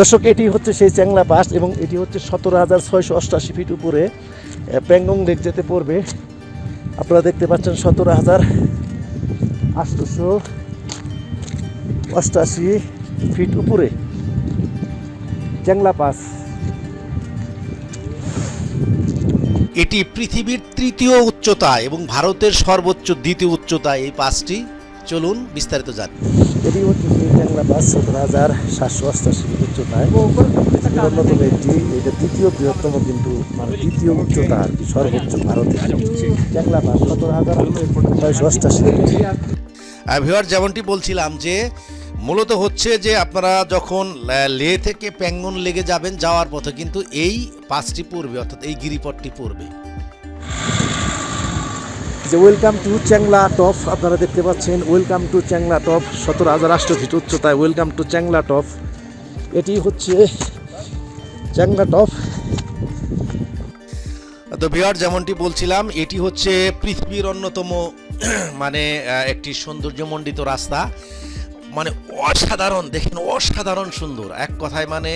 দর্শক এটি হচ্ছে সেই চ্যাংলা পাস এবং এটি হচ্ছে সতেরো হাজার ছয়শো অষ্টাশি ফিট উপরে প্যাংগং লেক যেতে পড়বে। আপনারা দেখতে পাচ্ছেন সতেরো হাজার আটশোশো অষ্টাশি ফিট উপরে চ্যাংলা পাস এটি পৃথিবীর তৃতীয় উচ্চতা এবং ভারতের সর্বোচ্চ দ্বিতীয় উচ্চতা এই পাঁচটি চলুন বিস্তারিত জানি। এটি হচ্ছে চ্যাংলা সতেরো হাজার সাতশো অষ্টাশি উচ্চতায়। অন্যতম একটি, এটা বৃহত্তম কিন্তু মানে দ্বিতীয় উচ্চতা আর কি, সর্বোচ্চ ভারতে। চ্যাংলা পাস সতেরো হাজার ছয়শো অষ্টাশি। ভিওয়ার যেমনটি বলছিলাম যে, মূলত হচ্ছে যে আপনারা যখন লে থেকে প্যাঙ্গন লেগে যাবেন যাওয়ার পথে, কিন্তু এই পাঁচটি পড়বে অর্থাৎ এই গিরিপথটি পড়বে যে ওয়েলকাম টু চ্যাংলা টপ আপনারা দেখতে পাচ্ছেন ওয়েলকাম টু চ্যাংলা টপ সতেরো হাজার আটশো ফিট উচ্চতায় ওয়েলকাম টু চ্যাংলা টপ এটি হচ্ছে চ্যাংলা টপ তো ভিওয়ার যেমনটি বলছিলাম, এটি হচ্ছে পৃথিবীর অন্যতম মানে একটি সৌন্দর্যমণ্ডিত রাস্তা। মানে অসাধারণ, দেখেন, অসাধারণ সুন্দর। এক কথায় মানে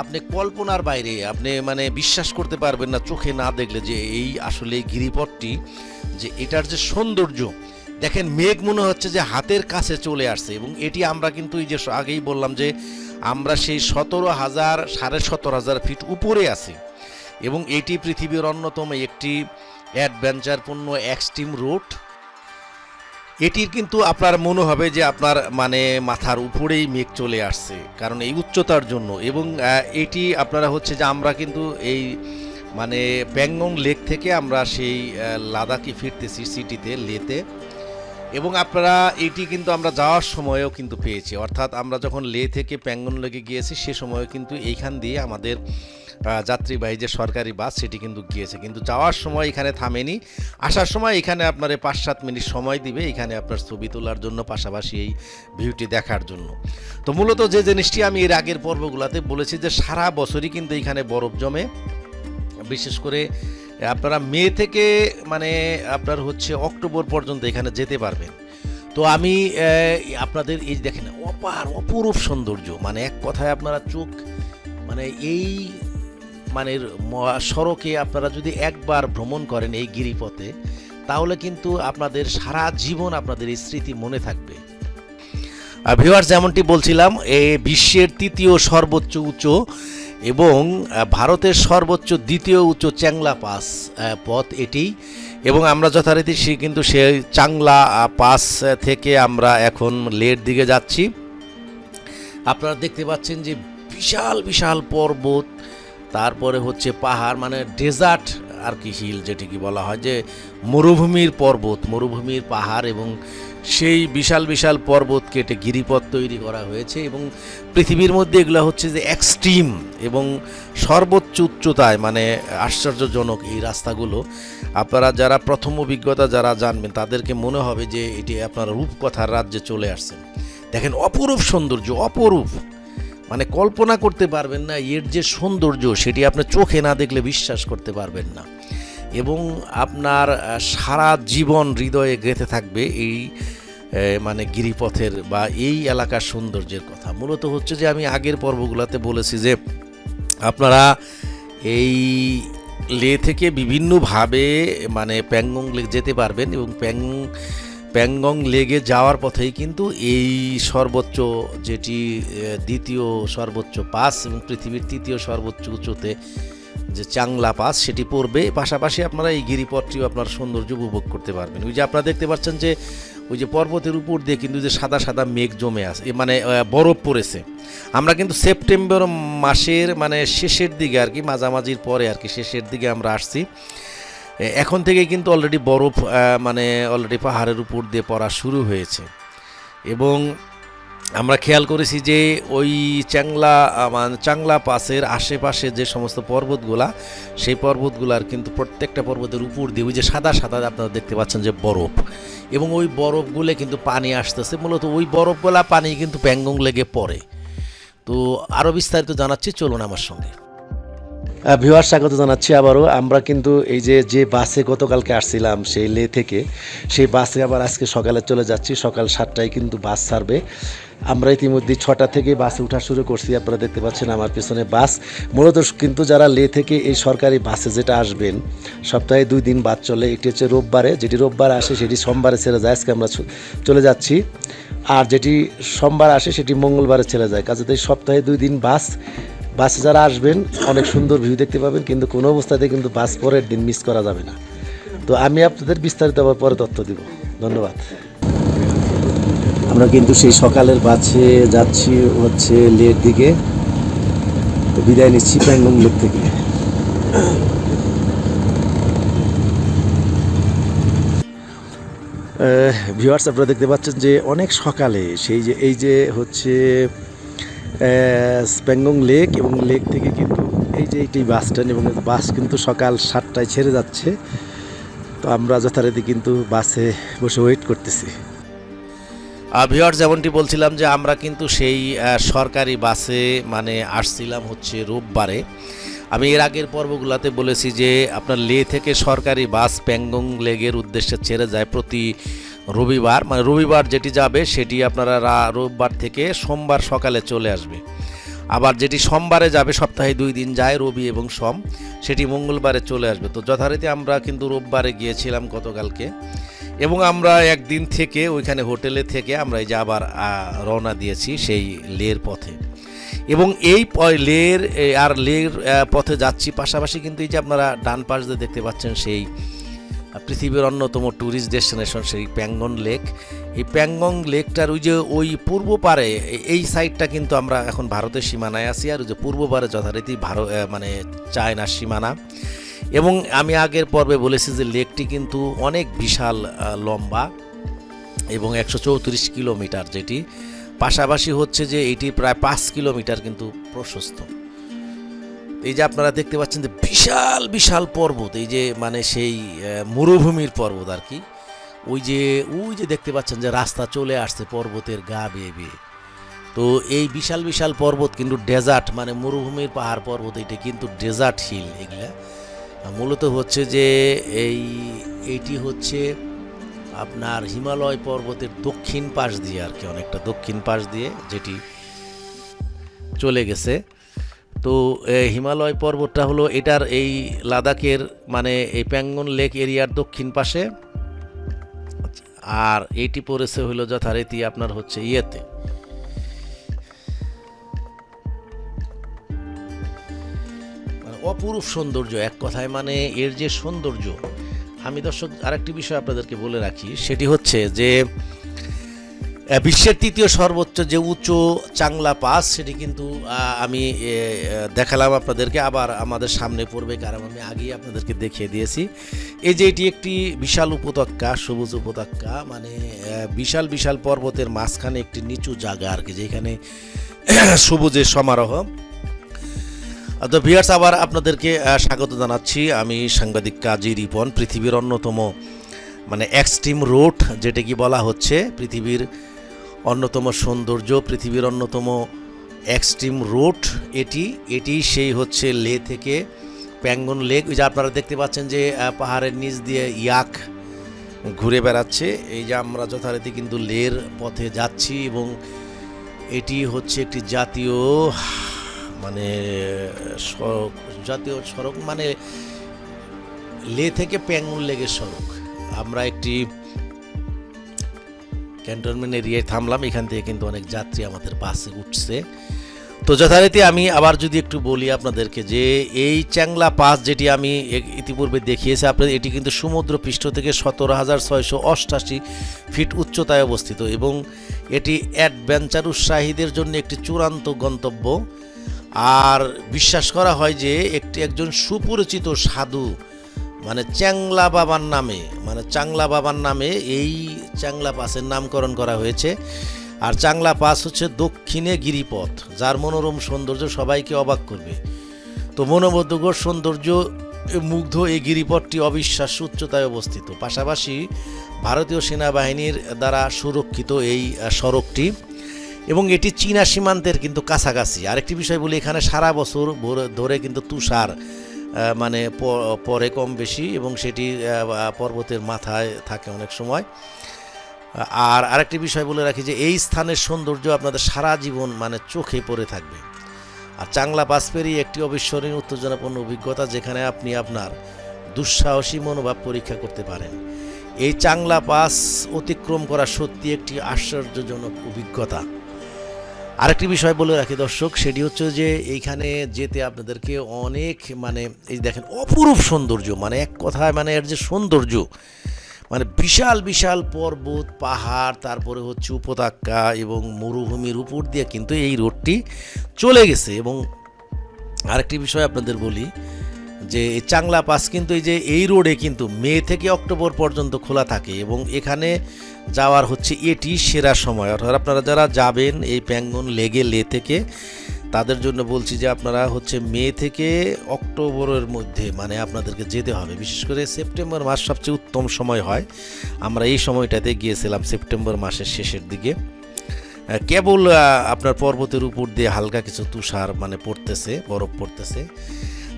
আপনি কল্পনার বাইরে, আপনি মানে বিশ্বাস করতে পারবেন না, চোখে না দেখলে যে এই আসলে গিরিপথটি, যে এটার যে সৌন্দর্য। দেখেন, মেঘ মনে হচ্ছে যে হাতের কাছে চলে আসছে এবং এটি আমরা কিন্তু এই যে আগেই বললাম যে আমরা সেই সতেরো হাজার, সাড়ে সতেরো হাজার ফিট উপরে আছি এবং এটি পৃথিবীর অন্যতম একটি অ্যাডভেঞ্চারপূর্ণ এক্সট্রিম রুট এটির কিন্তু আপনার মনে হবে যে আপনার মানে মাথার উপরেই মেঘ চলে আসছে, কারণ এই উচ্চতার জন্য। এবং এটি আপনারা হচ্ছে যে আমরা কিন্তু এই মানে প্যাংগং লেক থেকে আমরা সেই লাদাখে ফিরতেছি সিটিতে, লেতে। এবং আপনারা, এটি কিন্তু আমরা যাওয়ার সময়ও কিন্তু পেয়েছি। অর্থাৎ আমরা যখন লে থেকে প্যাঙ্গন লেগে গিয়েছি, সে সময়ও কিন্তু এইখান দিয়ে আমাদের যাত্রীবাহী যে সরকারি বাস, সেটি কিন্তু গিয়েছে। কিন্তু যাওয়ার সময় এখানে থামেনি। আসার সময় এখানে আপনার পাঁচ সাত মিনিট সময় দিবে, এখানে আপনার ছবি তোলার জন্য, পাশাপাশি এই ভিউটি দেখার জন্য। তো মূলত যে জিনিসটি আমি এর আগের পর্বগুলোতে বলেছি যে সারা বছরই কিন্তু এখানে বরফ জমে। বিশেষ করে আপনারা মে থেকে মানে আপনার হচ্ছে অক্টোবর পর্যন্ত এখানে যেতে পারবেন। তো আমি আপনাদের এই দেখেন, অপার, অপরূপ সৌন্দর্য মানে এক কথায় আপনারা চোখ মানে এই মানে সড়কে আপনারা যদি একবার ভ্রমণ করেন এই গিরিপথে, তাহলে কিন্তু আপনাদের সারা জীবন আপনাদের এই স্মৃতি মনে থাকবে। আর ভিউয়ার যেমনটি বলছিলাম, এ বিশ্বের তৃতীয় সর্বোচ্চ উঁচু এবং ভারতের সর্বোচ্চ দ্বিতীয় উচ্চ চ্যাংলা পাস পথ এটি। এবং আমরা যথারীতি সে কিন্তু সে চাংলা পাস থেকে আমরা এখন লের দিকে যাচ্ছি। আপনারা দেখতে পাচ্ছেন যে বিশাল বিশাল পর্বত। তারপরে হচ্ছে পাহাড় মানে ডেজার্ট আর কি হিল যেটিকে বলা হয় যে মরুভূমির পর্বত, মরুভূমির পাহাড় এবং সেই বিশাল বিশাল পর্বত কেটে গিরিপথ তৈরি করা হয়েছে এবং পৃথিবীর মধ্যে এগুলো হচ্ছে যে এক্সট্রিম এবং সর্বোচ্চ উচ্চতায় মানে আশ্চর্যজনক এই রাস্তাগুলো। আপনারা যারা প্রথম অভিজ্ঞতা যারা জানবেন, তাদেরকে মনে হবে যে এটি আপনার রূপকথার রাজ্যে চলে আসছেন দেখেন, অপরূপ সৌন্দর্য, অপরূপ। মানে কল্পনা করতে পারবেন না, এর যে সৌন্দর্য সেটি আপনি চোখে না দেখলে বিশ্বাস করতে পারবেন না। এবং আপনার সারা জীবন হৃদয়ে গেঁথে থাকবে এই মানে গিরিপথের বা এই এলাকার সৌন্দর্যের কথা। মূলত হচ্ছে যে আমি আগের পর্বগুলোতে বলেছি যে আপনারা এই লে থেকে বিভিন্নভাবে মানে প্যাংগং লেক যেতে পারবেন এবং প্যাং প্যাংগং লেগে যাওয়ার পথেই কিন্তু এই সর্বোচ্চ যেটি দ্বিতীয় সর্বোচ্চ পাস এবং পৃথিবীর তৃতীয় সর্বোচ্চ উঁচুতে যে চাংলা পাস, সেটি পড়বে। পাশাপাশি আপনারা এই গিরিপথটিও আপনার সৌন্দর্য উপভোগ করতে পারবেন। ওই যে আপনারা দেখতে পাচ্ছেন যে, ওই যে পর্বতের উপর দিয়ে কিন্তু যে সাদা সাদা মেঘ জমে এ মানে বরফ পড়েছে। আমরা কিন্তু সেপ্টেম্বর মাসের মানে শেষের দিকে আর কি, মাঝামাঝির পরে আর কি শেষের দিকে আমরা আসছি। এখন থেকে কিন্তু অলরেডি বরফ মানে অলরেডি পাহাড়ের উপর দিয়ে পড়া শুরু হয়েছে। এবং আমরা খেয়াল করেছি যে ওই চ্যাংলা মানে চাংলা পাসের আশেপাশে যে সমস্ত পর্বতগুলা, সেই পর্বতগুলার কিন্তু প্রত্যেকটা পর্বতের উপর দিয়ে ওই যে সাদা সাদা আপনারা দেখতে পাচ্ছেন যে বরফ। এবং ওই বরফগুলো কিন্তু পানি আসতেছে। মূলত ওই বরফগুলা পানি কিন্তু প্যাঙ্গং লেগে পড়ে। তো আরও বিস্তারিত জানাচ্ছি, চলুন আমার সঙ্গে। ভিউয়ার স্বাগত জানাচ্ছি আবারও। আমরা কিন্তু এই যে যে বাসে গতকালকে আসছিলাম সেই লে থেকে, সেই বাসে আবার আজকে সকালে চলে যাচ্ছি। সকাল সাতটায় কিন্তু বাস ছাড়বে। আমরা ইতিমধ্যে ছটা থেকে বাসে ওঠা শুরু করছি। আপনারা দেখতে পাচ্ছেন আমার পিছনে বাস। মূলত কিন্তু যারা লে থেকে এই সরকারি বাসে যেটা আসবেন, সপ্তাহে দুই দিন বাদ চলে। একটি হচ্ছে রোববারে। যেটি রোববার আসে, সেটি সোমবারে ছেড়ে যায়। আজকে আমরা চলে যাচ্ছি। আর যেটি সোমবার আসে, সেটি মঙ্গলবারে ছেড়ে যায়। কাজে সপ্তাহে দুই দিন বাস। বাসে যারা আসবেন, অনেক সুন্দর ভিউ দেখতে পাবেন, কিন্তু কোনো অবস্থাতে কিন্তু বাস পরের দিন মিস করা যাবে না। তো আমি আপনাদের বিস্তারিত আবার পরে তথ্য দিব। ধন্যবাদ। আমরা কিন্তু সেই সকালের বাসে যাচ্ছি হচ্ছে লের দিকে। তো বিদায় নিচ্ছি প্যাংগং লেক থেকে। ভিউয়ার্স আপনারা দেখতে পাচ্ছেন যে অনেক সকালে সেই যে, এই যে হচ্ছে স্প্যাংগং লেক এবং লেক থেকে কিন্তু এই যে এইটি বাস স্ট্যান্ড এবং বাস কিন্তু সকাল সাতটায় ছেড়ে যাচ্ছে। তো আমরা যথারীতি কিন্তু বাসে বসে ওয়েট করতেছি। ভিওর যেমনটি বলছিলাম যে আমরা কিন্তু সেই সরকারি বাসে মানে আসছিলাম হচ্ছে রোববারে। আমি এর আগের পর্বগুলোতে বলেছি যে আপনার লে থেকে সরকারি বাস প্যাংগং লেগের উদ্দেশ্যে ছেড়ে যায় প্রতি রবিবার মানে রবিবার যেটি যাবে সেটি আপনারা রোববার থেকে সোমবার সকালে চলে আসবে। আবার যেটি সোমবারে যাবে সপ্তাহে দুই দিন যায় রবি এবং সোম, সেটি মঙ্গলবারে চলে আসবে। তো যথারীতি আমরা কিন্তু রোববারে গিয়েছিলাম গতকালকে এবং আমরা একদিন থেকে ওইখানে হোটেলে থেকে আমরা এই যে আবার রওনা দিয়েছি সেই লের পথে। এবং এই লের আর লের পথে যাচ্ছি পাশাপাশি কিন্তু এই যে আপনারা ডান পাশ দিয়ে দেখতে পাচ্ছেন সেই পৃথিবীর অন্যতম ট্যুরিস্ট ডেস্টিনেশন সেই প্যাংগং লেক এই প্যাংগং লেকটার ওই যে ওই পূর্ব পারে, এই সাইডটা কিন্তু আমরা এখন ভারতের সীমানায় আছি, আর ওই যে পূর্ব পারে যথারীতি ভারত মানে চায়নার সীমানা। এবং আমি আগের পর্বে বলেছি যে লেকটি কিন্তু অনেক বিশাল লম্বা এবং একশো চৌত্রিশ কিলোমিটার যেটি। পাশাপাশি হচ্ছে যে এটি প্রায় পাঁচ কিলোমিটার কিন্তু প্রশস্ত। এই যে আপনারা দেখতে পাচ্ছেন যে বিশাল বিশাল পর্বত, এই যে মানে সেই মরুভূমির পর্বত আর কি। ওই যে ওই যে দেখতে পাচ্ছেন যে রাস্তা চলে আসছে পর্বতের গা বেয়ে বেয়ে। তো এই বিশাল বিশাল পর্বত কিন্তু ডেজার্ট মানে মরুভূমির পাহাড় পর্বত, এটা কিন্তু ডেজার্ট হিল এগুলা। মূলত হচ্ছে যে এই এইটি হচ্ছে আপনার হিমালয় পর্বতের দক্ষিণ পাশ দিয়ে আর কি, অনেকটা দক্ষিণ পাশ দিয়ে যেটি চলে গেছে। তো হিমালয় পর্বতটা হলো এটার এই লাদাখের মানে এই প্যাঙ্গন লেক এরিয়ার দক্ষিণ পাশে। আর এইটি পড়েছে হলো যথারীতি আপনার হচ্ছে ইয়েতে। মানে অপরূপ সৌন্দর্য, এক কথায় মানে এর যে সৌন্দর্য। আমি দর্শক, আরেকটি বিষয় আপনাদেরকে বলে রাখি, সেটি হচ্ছে যে বিশ্বের তৃতীয় সর্বোচ্চ যে উঁচু চাংলা পাস, সেটি কিন্তু আমি দেখালাম আপনাদেরকে। আবার আমাদের সামনে পড়বে কারণ আমি আগেই আপনাদেরকে দেখিয়ে দিয়েছি। এই যে এটি একটি বিশাল উপত্যকা, সবুজ উপত্যকা মানে বিশাল বিশাল পর্বতের মাঝখানে একটি নিচু জায়গা আর কি, যেখানে সবুজের সমারোহ। তো ভিয়ার্স আবার আপনাদেরকে স্বাগত জানাচ্ছি। আমি সাংবাদিক কাজী রিপন, পৃথিবীর অন্যতম মানে এক্সট্রিম রোড যেটা কি বলা হচ্ছে, পৃথিবীর অন্যতম সৌন্দর্য, পৃথিবীর অন্যতম এক্সট্রিম রোড এটি। এটি সেই হচ্ছে লে থেকে প্যাঙ্গন লেক ওই যে আপনারা দেখতে পাচ্ছেন যে পাহাড়ের নিচ দিয়ে ইয়াক ঘুরে বেড়াচ্ছে। এই যে আমরা যথারীতি কিন্তু লের পথে যাচ্ছি এবং এটি হচ্ছে একটি জাতীয় মানে সড়ক, জাতীয় সড়ক মানে লে থেকে প্যাঙ্গুন লেগের সড়ক। আমরা একটি ক্যান্টনমেন্ট এরিয়ায় থামলাম, এখান থেকে কিন্তু অনেক যাত্রী আমাদের বাসে উঠছে। তো যথারীতি আমি আবার যদি একটু বলি আপনাদেরকে যে এই চ্যাংলা পাস যেটি আমি ইতিপূর্বে দেখিয়েছি, আপনাদের এটি কিন্তু সমুদ্র পৃষ্ঠ থেকে সতেরো হাজার ছয়শো অষ্টাশি ফিট উচ্চতায় অবস্থিত এবং এটি অ্যাডভেঞ্চার উৎসাহীদের জন্য একটি চূড়ান্ত গন্তব্য। আর বিশ্বাস করা হয় যে একটি একজন সুপরিচিত সাধু মানে চ্যাংলা বাবার নামে মানে চাংলা বাবার নামে এই চ্যাংলা পাসের নামকরণ করা হয়েছে। আর চাংলা পাস হচ্ছে দক্ষিণে গিরিপথ, যার মনোরম সৌন্দর্য সবাইকে অবাক করবে। তো মনোমুগ্ধকর সৌন্দর্য মুগ্ধ এই গিরিপথটি অবিশ্বাস্য উচ্চতায় অবস্থিত। পাশাপাশি ভারতীয় সেনাবাহিনীর দ্বারা সুরক্ষিত এই সড়কটি এবং এটি চীনা সীমান্তের কিন্তু কাছাকাছি। আরেকটি বিষয় বলি, এখানে সারা বছর ধরে কিন্তু তুষার মানে পরে কম বেশি এবং সেটি পর্বতের মাথায় থাকে অনেক সময়। আর আরেকটি বিষয় বলে রাখি যে, এই স্থানের সৌন্দর্য আপনাদের সারা জীবন মানে চোখে পড়ে থাকবে। আর চাংলা পাস পেরিয়ে একটি অবিস্মরণীয় উত্তেজনাপূর্ণ অভিজ্ঞতা যেখানে আপনি আপনার দুঃসাহসী মনোভাব পরীক্ষা করতে পারেন। এই চাংলা পাস অতিক্রম করা সত্যি একটি আশ্চর্যজনক অভিজ্ঞতা। আরেকটি বিষয় বলে রাখি দর্শক, সেটি হচ্ছে যে এইখানে যেতে আপনাদেরকে অনেক মানে এই দেখেন, অপরূপ সৌন্দর্য মানে এক কথায় মানে এর যে সৌন্দর্য মানে বিশাল বিশাল পর্বত, পাহাড়, তারপরে হচ্ছে উপত্যকা এবং মরুভূমির উপর দিয়ে কিন্তু এই রোডটি চলে গেছে। এবং আরেকটি বিষয় আপনাদের বলি যে চাংলা পাস কিন্তু এই যে এই রোডে কিন্তু মে থেকে অক্টোবর পর্যন্ত খোলা থাকে এবং এখানে যাওয়ার হচ্ছে এটি সেরা সময়। অর্থাৎ আপনারা যারা যাবেন এই প্যাঙ্গন লেগে লে থেকে, তাদের জন্য বলছি যে আপনারা হচ্ছে মে থেকে অক্টোবরের মধ্যে মানে আপনাদেরকে যেতে হবে। বিশেষ করে সেপ্টেম্বর মাস সবচেয়ে উত্তম সময় হয়। আমরা এই সময়টাতে গিয়েছিলাম সেপ্টেম্বর মাসের শেষের দিকে। কেবল আপনার পর্বতের উপর দিয়ে হালকা কিছু তুষার মানে পড়তেছে, বরফ পড়তেছে।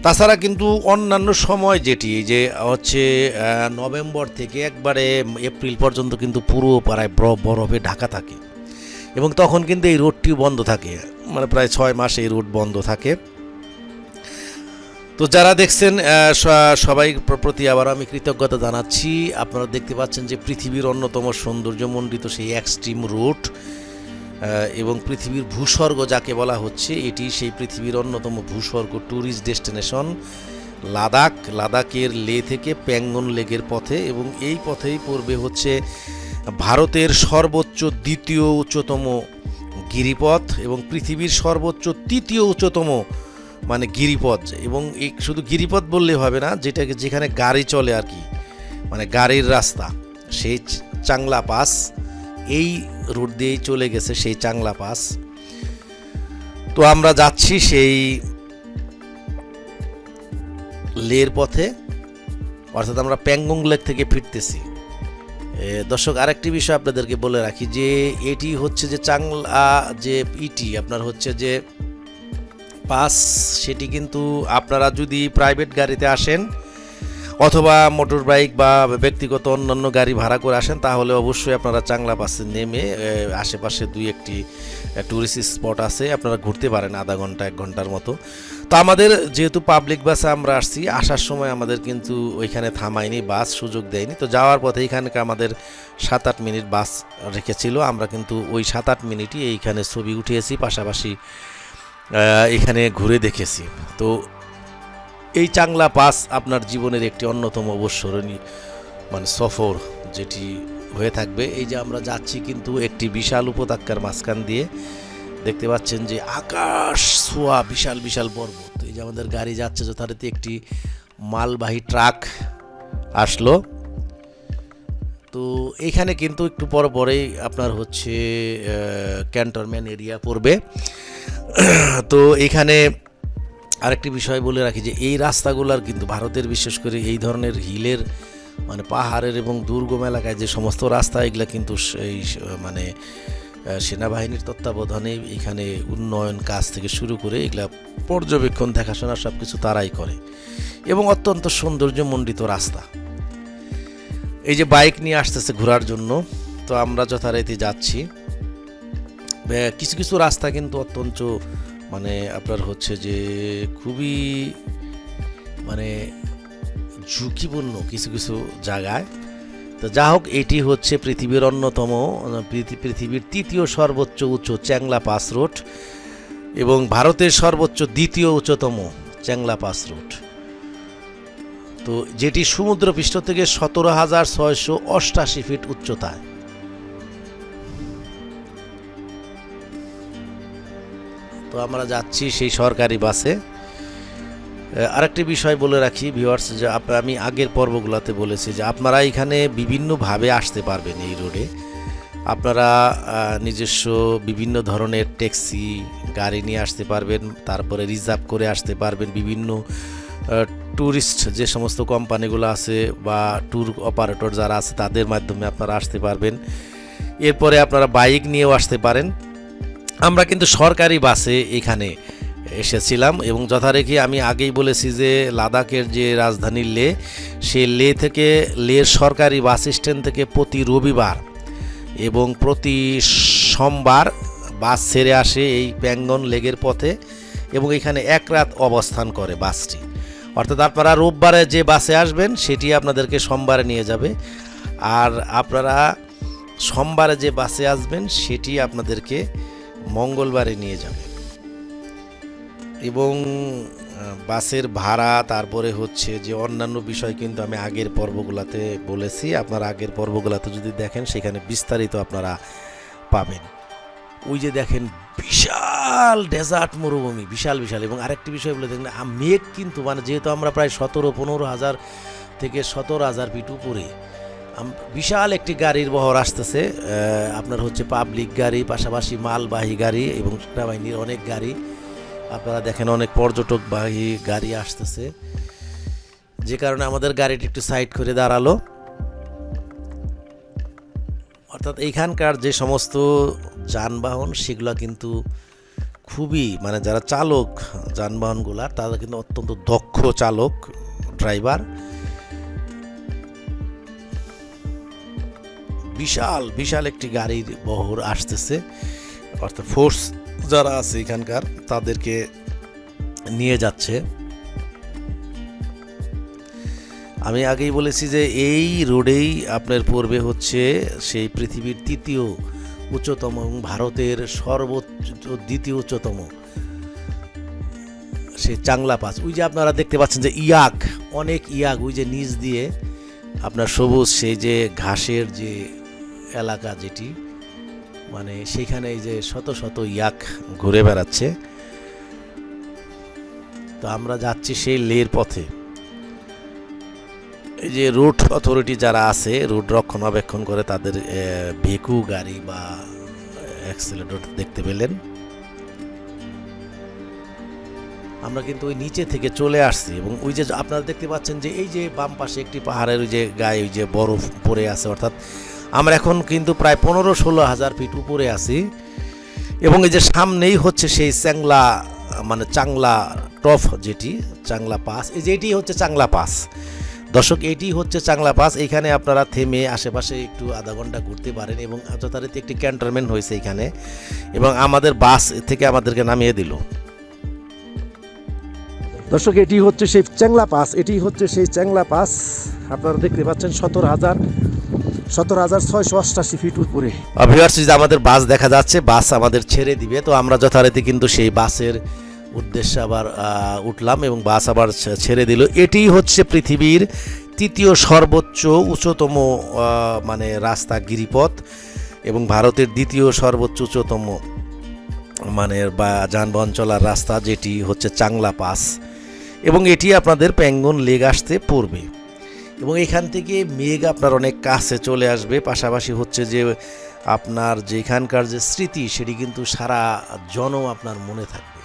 তাছাড়া কিন্তু অন্যান্য সময় যেটি যে হচ্ছে নভেম্বর থেকে একবারে এপ্রিল পর্যন্ত কিন্তু পুরো পাড়ায় বরফ ঢাকা থাকে। এবং তখন কিন্তু এই রোডটি বন্ধ থাকে। মানে প্রায় ছয় মাস এই রোড বন্ধ থাকে। তো যারা দেখছেন সবাই প্রতি আবার আমি কৃতজ্ঞতা জানাচ্ছি। আপনারা দেখতে পাচ্ছেন যে পৃথিবীর অন্যতম সৌন্দর্যমণ্ডিত সেই এক্সট্রিম রোড এবং পৃথিবীর ভূস্বর্গ যাকে বলা হচ্ছে, এটি সেই পৃথিবীর অন্যতম ভূস্বর্গ ট্যুরিস্ট ডেস্টিনেশন লাদাখ, লাদাখের লে থেকে প্যাঙ্গন লেগের পথে এবং এই পথেই পড়বে হচ্ছে ভারতের সর্বোচ্চ দ্বিতীয় উচ্চতম গিরিপথ এবং পৃথিবীর সর্বোচ্চ তৃতীয় উচ্চতম মানে গিরিপথ এবং এই শুধু গিরিপথ বললে হবে না, যেটাকে যেখানে গাড়ি চলে আর কি মানে গাড়ির রাস্তা, সেই চাংলা পাস এই রুট দিয়েই চলে গেছে সেই চাংলা পাস। তো আমরা যাচ্ছি সেই লের পথে, অর্থাৎ আমরা প্যাংগং লেক থেকে ফিরতেছি। দর্শক, আরেকটি বিষয় আপনাদেরকে বলে রাখি যে, এটি হচ্ছে যে চাংলা, যে ইটি, আপনার হচ্ছে যে পাস, সেটি কিন্তু আপনারা যদি প্রাইভেট গাড়িতে আসেন অথবা মোটর বাইক বা ব্যক্তিগত অন্যান্য গাড়ি ভাড়া করে আসেন, তাহলে অবশ্যই আপনারা চাংলা পাশে নেমে আশেপাশে দুই একটি ট্যুরিস্ট স্পট আছে, আপনারা ঘুরতে পারেন আধা ঘণ্টা, এক ঘণ্টার মতো। তো আমাদের যেহেতু পাবলিক বাসে আমরা আসছি, আসার সময় আমাদের কিন্তু ওইখানে থামায়নি, বাস সুযোগ দেয়নি। তো যাওয়ার পথে এইখানকে আমাদের সাত আট মিনিট বাস রেখেছিল, আমরা কিন্তু ওই সাত আট মিনিটই এইখানে ছবি উঠিয়েছি, পাশাপাশি এখানে ঘুরে দেখেছি। তো এই চাংলা পাস আপনার জীবনের একটি অন্যতম অবসরণীয় মানে সফর যেটি হয়ে থাকবে। এই যে আমরা যাচ্ছি কিন্তু একটি বিশাল উপত্যকার মাঝখান দিয়ে, দেখতে পাচ্ছেন যে আকাশ ছোঁয়া, বিশাল বিশাল পর্বত। এই যে আমাদের গাড়ি যাচ্ছে, যথারীতি একটি মালবাহী ট্রাক আসলো। তো এইখানে কিন্তু একটু পর পরেই আপনার হচ্ছে ক্যান্টনমেন্ট এরিয়া পড়বে। তো এখানে আরেকটি বিষয় বলে রাখি যে এই রাস্তাগুলোর কিন্তু ভারতের বিশেষ করে এই ধরনের হিলের মানে পাহাড়ের এবং দুর্গম এলাকায় যে সমস্ত রাস্তা, এগুলা কিন্তু এই মানে সেনাবাহিনীর তত্ত্বাবধানে এখানে উন্নয়ন কাজ থেকে শুরু করে এগুলা পর্যবেক্ষণ, দেখাশোনা সব কিছু তারাই করে। এবং অত্যন্ত সৌন্দর্যমণ্ডিত রাস্তা। এই যে বাইক নিয়ে আসতেছে ঘোরার জন্য, তো আমরা যথারীতি যাচ্ছি। কিছু কিছু রাস্তা কিন্তু অত্যন্ত মানে আপনার হচ্ছে যে খুবই মানে ঝুঁকিপূর্ণ কিছু কিছু জায়গায়। তো যা হোক, এটি হচ্ছে পৃথিবীর অন্যতম পৃথিবীর তৃতীয় সর্বোচ্চ উচ্চ চ্যাংলা পাস রোড এবং ভারতের সর্বোচ্চ দ্বিতীয় উচ্চতম চ্যাংলা পাস রোড। তো যেটি সমুদ্রপৃষ্ঠ থেকে সতেরো হাজার ছয়শো অষ্টাশি ফিট উচ্চতায়। তো আমরা যাচ্ছি সেই সরকারি বাসে। আরেকটি বিষয় বলে রাখি ভিউয়ার্স যে আমি আগের পর্বগুলোতে বলেছি যে আপনারা এখানে বিভিন্নভাবে আসতে পারবেন এই রোডে। আপনারা নিজস্ব বিভিন্ন ধরনের ট্যাক্সি, গাড়ি নিয়ে আসতে পারবেন, তারপরে রিজার্ভ করে আসতে পারবেন বিভিন্ন ট্যুরিস্ট যে সমস্ত কোম্পানিগুলো আছে বা ট্যুর অপারেটর যারা আছে তাদের মাধ্যমে আপনারা আসতে পারবেন। এরপরে আপনারা বাইক নিয়েও আসতে পারেন। আমরা কিন্তু সরকারি বাসে এখানে এসেছিলাম এবং যথারেখি আমি আগেই বলেছি যে লাদাখের যে রাজধানী লে, সে লে থেকে, লের সরকারি বাস স্ট্যান্ড থেকে প্রতি রবিবার এবং প্রতি সোমবার বাস ছেড়ে আসে এই প্যাঙ্গন লেগের পথে এবং এখানে এক রাত অবস্থান করে বাসটি। অর্থাৎ আপনারা রোববারে যে বাসে আসবেন, সেটি আপনাদেরকে সোমবারে নিয়ে যাবে। আর আপনারা সোমবারে যে বাসে আসবেন, সেটি আপনাদেরকে মঙ্গলবারে নিয়ে যাবে। এবং বাসের ভাড়া, তারপরে হচ্ছে যে অন্যান্য বিষয় কিন্তু আমি আগের পর্বগুলোতে বলেছি। আপনারা আগের পর্বগুলোতে যদি দেখেন, সেখানে বিস্তারিত আপনারা পাবেন। ওই যে দেখেন বিশাল ডেজার্ট মরুভূমি, বিশাল বিশাল। এবং আরেকটি বিষয় বলে দেখেন মেঘ কিন্তু মানে যেহেতু আমরা প্রায় সতেরো, পনেরো হাজার থেকে সতেরো হাজার ফিট উপরে বিশাল একটি গাড়ির বহর আসতেছে। আপনার হচ্ছে পাবলিক গাড়ি, পাশাপাশি মালবাহী গাড়ি এবং সেনাবাহিনীর অনেক গাড়ি। আপনারা দেখেন অনেক পর্যটকবাহী গাড়ি আসতেছে। যে কারণে আমাদের গাড়িটি একটু সাইড করে দাঁড়াল। অর্থাৎ এইখানকার যে সমস্ত যানবাহন, সেগুলো কিন্তু খুবই মানে যারা চালক যানবাহনগুলার তারা কিন্তু অত্যন্ত দক্ষ চালক ড্রাইভার বিশাল বিশাল একটি গাড়ির বহর আসতেছে। অর্থাৎ ফোর্স যারা আছে এখানকার, তাদেরকে নিয়ে যাচ্ছে। আমি আগেই বলেছি যে এই রোডেই আপনার পড়বে হচ্ছে সেই পৃথিবীর তৃতীয় উচ্চতম এবং ভারতের সর্বোচ্চ, দ্বিতীয় উচ্চতম। সে চাংলা পাস। ওই যে আপনারা দেখতে পাচ্ছেন যে ইয়াক, অনেক ইয়াক ওই যে নিচ দিয়ে আপনার সবুজ, সেই যে ঘাসের যে এলাকা যেটি মানে সেখানে এই যে শত শত ইয়াক ঘুরে বেড়াচ্ছে। তো আমরা যাচ্ছি সেই লের পথে। এই যে রুট অথরিটি যারা আছে, রুট রক্ষণাবেক্ষণ করে তাদের ভেকু গাড়ি বা অ্যাক্সেলেটর দেখতে পেলেন। আমরা কিন্তু ওই নিচে থেকে চলে আসছি এবং ওই যে আপনারা দেখতে পাচ্ছেন যে এই যে বাম পাশে একটি পাহাড়ের ওই যে গায়ে ওই যে বরফ পড়ে আছে, অর্থাৎ আমরা এখন কিন্তু প্রায় পনেরো ষোলো হাজার ফিট উপরে আছি। এবং এই যে সামনেই হচ্ছে সেই চ্যাংলা মানে চাংলা টফ যেটি, চাংলা পাস, এই যে এটি হচ্ছে চাংলা পাস। দর্শক, এটি হচ্ছে চাংলা পাস। এখানে আপনারা থেমে আশেপাশে একটু আধা ঘণ্টা ঘুরতে পারেন এবং যথারীতি একটি ক্যান্টনমেন্ট হয়েছে এখানে। এবং আমাদের বাস থেকে আমাদেরকে নামিয়ে দিল। দর্শক, এটি হচ্ছে সেই চ্যাংলা পাস, এটি হচ্ছে সেই চ্যাংলা পাস। আপনারা দেখতে পাচ্ছেন সতেরো হাজার সতেরো হাজার ছয়শো অষ্টাশি ফিট উপরে। ভিউয়ার্স যে আমাদের বাস দেখা যাচ্ছে, বাস আমাদের ছেড়ে দিবে। তো আমরা যথারীতি কিন্তু সেই বাসের উদ্দেশ্যে আবার উঠলাম এবং বাস আবার ছেড়ে দিল। এটি হচ্ছে পৃথিবীর তৃতীয় সর্বোচ্চ উচ্চতম মানে রাস্তা গিরিপথ এবং ভারতের দ্বিতীয় সর্বোচ্চ উচ্চতম মানে বা যানবাহন চলার রাস্তা যেটি হচ্ছে চাংলা পাস। এবং এটি আপনাদের প্যাঙ্গন লেগ আসতে পড়বে। এবং এখান থেকে মেঘ আপনার অনেক কাছে চলে আসবে। পাশাপাশি হচ্ছে যে, আপনার যেখানকার যে স্মৃতি, সেটি কিন্তু সারা জনম আপনার মনে থাকবে।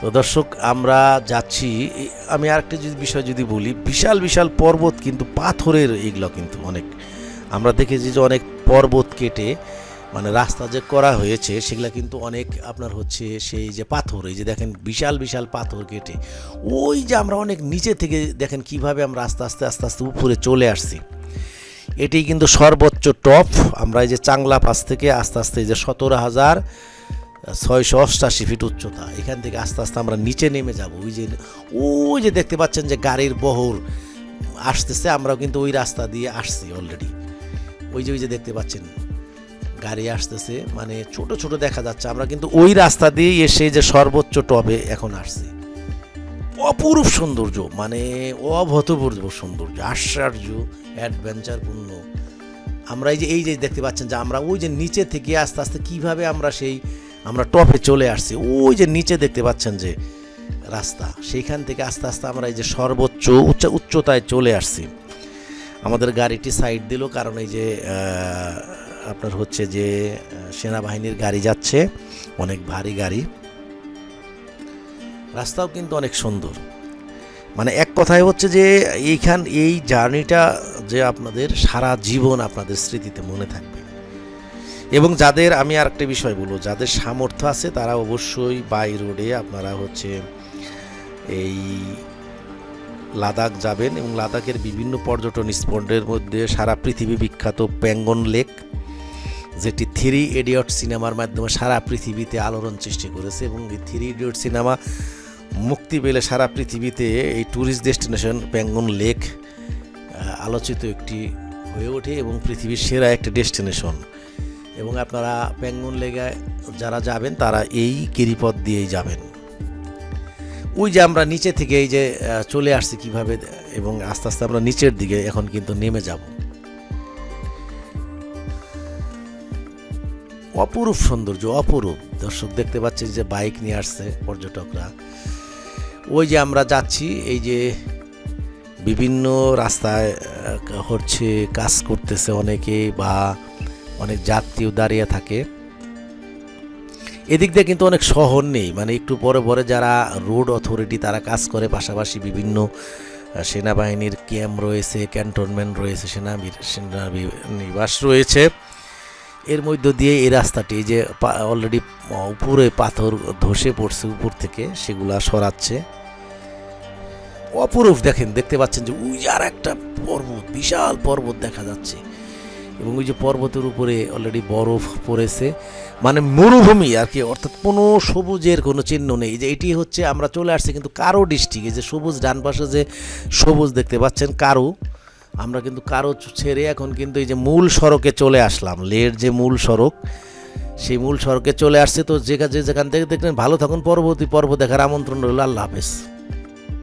তো দর্শক, আমরা যাচ্ছি। আমি আরেকটা যদি বিষয় যদি বলি, বিশাল বিশাল পর্বত কিন্তু পাথরের এগুলো কিন্তু অনেক। আমরা দেখেছি যে অনেক পর্বত কেটে মানে রাস্তা যে করা হয়েছে, সেগুলো কিন্তু অনেক আপনার হচ্ছে সেই যে পাথর, এই যে দেখেন বিশাল বিশাল পাথর কেটে। ওই যে আমরা অনেক নিচে থেকে দেখেন কীভাবে আমরা আস্তে আস্তে আস্তে আস্তে উপরে চলে আসছি। এটি কিন্তু সর্বোচ্চ টপ। আমরা এই যে চাংলা পাস থেকে আস্তে আস্তে এই যে সতেরো হাজার ছয়শো অষ্টাশি ফিট উচ্চতা, এখান থেকে আস্তে আস্তে আমরা নিচে নেমে যাব। ওই যে ওই যে দেখতে পাচ্ছেন যে গাড়ির বহর আসতেছে, আমরাও কিন্তু ওই রাস্তা দিয়ে আসছি অলরেডি। ওই যে ওই যে দেখতে পাচ্ছেন গাড়ি আসতেছে মানে ছোট ছোট দেখা যাচ্ছে। আমরা কিন্তু ওই রাস্তা দিয়েই এসে যে সর্বোচ্চ টবে এখন আসছি। অপরূপ সৌন্দর্য মানে অভূতপূর্ব সৌন্দর্য, আশ্চর্য, অ্যাডভেঞ্চারপূর্ণ। আমরা এই যে এই যে দেখতে পাচ্ছেন যে, আমরা ওই যে নিচে থেকে আস্তে আস্তে কীভাবে আমরা সেই, আমরা টপে চলে আসছি, ওই যে নিচে দেখতে পাচ্ছেন যে রাস্তা, সেইখান থেকে আস্তে আস্তে আমরা এই যে সর্বোচ্চ, উচ্চ, উচ্চতায় চলে আসছি। আমাদের গাড়িটি সাইড দিল, কারণ এই যে আপনার হচ্ছে যে সেনাবাহিনীর গাড়ি যাচ্ছে, অনেক ভারী গাড়ি। রাস্তাও কিন্তু অনেক সুন্দর। মানে এক কথায় হচ্ছে যে, এইখান, এই জার্নিটা যে আপনাদের সারা জীবন আপনাদের স্মৃতিতে মনে থাকবে। এবং যাদের, আমি আর একটা বিষয় বলব, যাদের সামর্থ্য আছে, তারা অবশ্যই বাই রোডে আপনারা হচ্ছে এই লাদাখ যাবেন এবং লাদাখের বিভিন্ন পর্যটন স্পটের মধ্যে সারা পৃথিবী বিখ্যাত প্যাঙ্গন লেক যেটি থ্রি ইডিয়ট সিনেমার মাধ্যমে সারা পৃথিবীতে আলোড়ন সৃষ্টি করেছে এবং এই থ্রি ইডিয়ট সিনেমা মুক্তি পেলে সারা পৃথিবীতে এই ট্যুরিস্ট ডেস্টিনেশন প্যাঙ্গন লেক আলোচিত একটি হয়ে ওঠে এবং পৃথিবীর সেরা একটি ডেস্টিনেশন। এবং আপনারা প্যাঙ্গন লেগে যারা যাবেন, তারা এই গিরিপথ দিয়েই যাবেন। ওই যে আমরা নিচে থেকে এই যে চলে আসছি কীভাবে, এবং আস্তে আস্তে আমরা নিচের দিকে এখন কিন্তু নেমে যাব। অপরূপ সৌন্দর্য, অপরূপ। দর্শক দেখতে পাচ্ছেন যে বাইক নিয়ে আসছে পর্যটকরা। ওই যে আমরা যাচ্ছি, এই যে বিভিন্ন রাস্তায় হচ্ছে কাজ করতেছে অনেকে বা অনেক যাত্রীও দাঁড়িয়ে থাকে। এদিক দিয়ে কিন্তু অনেক শহর নেই মানে একটু পরে পরে যারা রোড অথরিটি তারা কাজ করে, পাশাপাশি বিভিন্ন সেনাবাহিনীর ক্যাম্প রয়েছে ক্যান্টনমেন্ট রয়েছে সেনা সেনানিবাস রয়েছে। এর মধ্য দিয়ে এই রাস্তাটি যে অলরেডি উপরে পাথর ধসে পড়ছে উপর থেকে, সেগুলা সরাচ্ছে। অপরূপ দেখেন, দেখতে পাচ্ছেন যে ওই আর একটা পর্বত, বিশাল পর্বত দেখা যাচ্ছে। এবং ওই যে পর্বতের উপরে অলরেডি বরফ পড়েছে। মানে মরুভূমি আর কি, অর্থাৎ কোনো সবুজের কোনো চিহ্ন নেই। যে এটি হচ্ছে, আমরা চলে আসছি কিন্তু কারও ডিস্ট্রিক্টে যে সবুজ ডান পাশে যে সবুজ দেখতে পাচ্ছেন, কারও। আমরা কিন্তু কারও ছেড়ে এখন কিন্তু এই যে মূল সড়কে চলে আসলাম। লের যে মূল সড়ক, সেই মূল সড়কে চলে আসছে। তো যে যেখান থেকে দেখলেন, ভালো থাকুন, পরবর্তী পর্ব দেখার আমন্ত্রণ রইল। আল্লাহ হাফেজ।